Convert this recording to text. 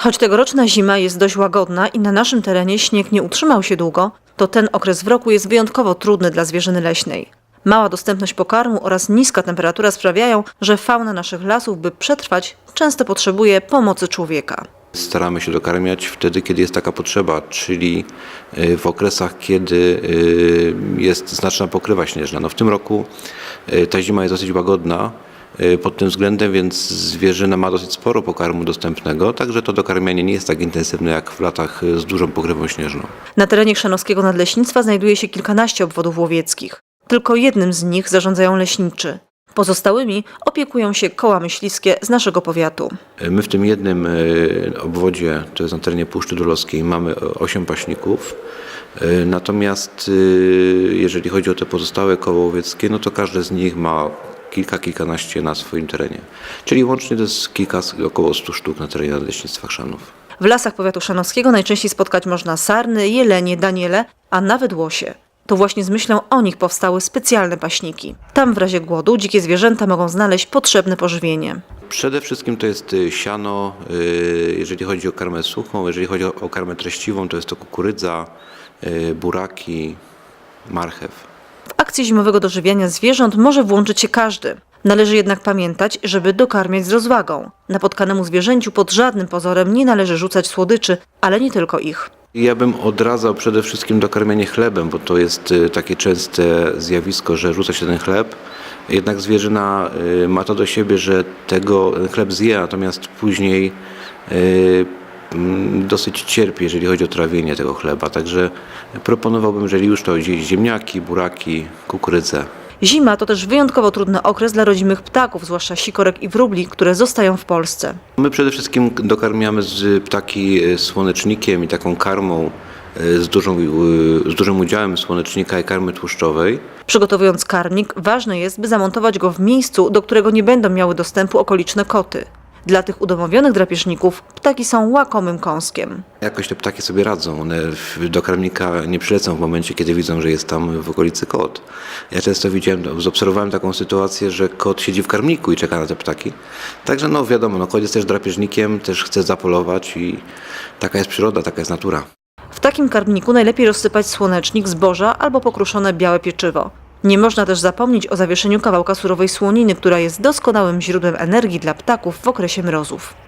Choć tegoroczna zima jest dość łagodna i na naszym terenie śnieg nie utrzymał się długo, to ten okres w roku jest wyjątkowo trudny dla zwierzyny leśnej. Mała dostępność pokarmu oraz niska temperatura sprawiają, że fauna naszych lasów, by przetrwać, często potrzebuje pomocy człowieka. Staramy się dokarmiać wtedy, kiedy jest taka potrzeba, czyli y, w okresach, kiedy y, jest znaczna pokrywa śnieżna. No w tym roku y, ta zima jest dosyć łagodna pod tym względem, więc zwierzyna ma dosyć sporo pokarmu dostępnego, także to dokarmianie nie jest tak intensywne jak w latach y, z dużą pokrywą śnieżną. Na terenie Chrzanowskiego Nadleśnictwa znajduje się kilkanaście obwodów łowieckich. Tylko jednym z nich zarządzają leśniczy. Pozostałymi opiekują się koła myśliskie z naszego powiatu. Y, My w tym jednym y, obwodzie, to jest na terenie Puszczy Dulowskiej, mamy 8 paśników. Y, Natomiast y, jeżeli chodzi o te pozostałe koło łowieckie, no to każde z nich ma kilka, kilkanaście na swoim terenie. Czyli łącznie to jest kilka, około 100 sztuk na terenie Nadleśnictwa Chrzanów. W lasach powiatu szanowskiego najczęściej spotkać można sarny, jelenie, daniele, a nawet łosie. To właśnie z myślą o nich powstały specjalne paśniki. Tam w razie głodu dzikie zwierzęta mogą znaleźć potrzebne pożywienie. Przede wszystkim to jest y, siano, y, jeżeli chodzi o karmę suchą, jeżeli chodzi o karmę treściwą, to jest to kukurydza, y, buraki, marchew. W akcji zimowego dożywiania zwierząt może włączyć się każdy. Należy jednak pamiętać, żeby dokarmiać z rozwagą. Napotkanemu zwierzęciu pod żadnym pozorem nie należy rzucać słodyczy, ale nie tylko ich. Ja bym odradzał przede wszystkim dokarmianie chlebem, bo to jest y, takie częste zjawisko, że rzuca się ten chleb. Jednak zwierzyna y, ma to do siebie, że tego chleb zje, natomiast później y, dosyć cierpi, jeżeli chodzi o trawienie tego chleba. Także proponowałbym, jeżeli już to ziemniaki, buraki, kukurydzę. Zima to też wyjątkowo trudny okres dla rodzimych ptaków, zwłaszcza sikorek i wróbli, które zostają w Polsce. My przede wszystkim dokarmiamy z ptaki y, słonecznikiem i taką karmą y, z, dużą, y, z dużym udziałem słonecznika i karmy tłuszczowej. Przygotowując karmnik, ważne jest, by zamontować go w miejscu, do którego nie będą miały dostępu okoliczne koty. Dla tych udomowionych drapieżników ptaki są łakomym kąskiem. Jakoś te ptaki sobie radzą. One do karmnika nie przylecą w momencie, kiedy widzą, że jest tam w okolicy kot. Ja często widziałem, zaobserwowałem taką sytuację, że kot siedzi w karmniku i czeka na te ptaki. Także no wiadomo, no, kot jest też drapieżnikiem, też chce zapolować i taka jest przyroda, taka jest natura. W takim karmniku najlepiej rozsypać słonecznik, zboża albo pokruszone białe pieczywo. Nie można też zapomnieć o zawieszeniu kawałka surowej słoniny, która jest doskonałym źródłem energii dla ptaków w okresie mrozów.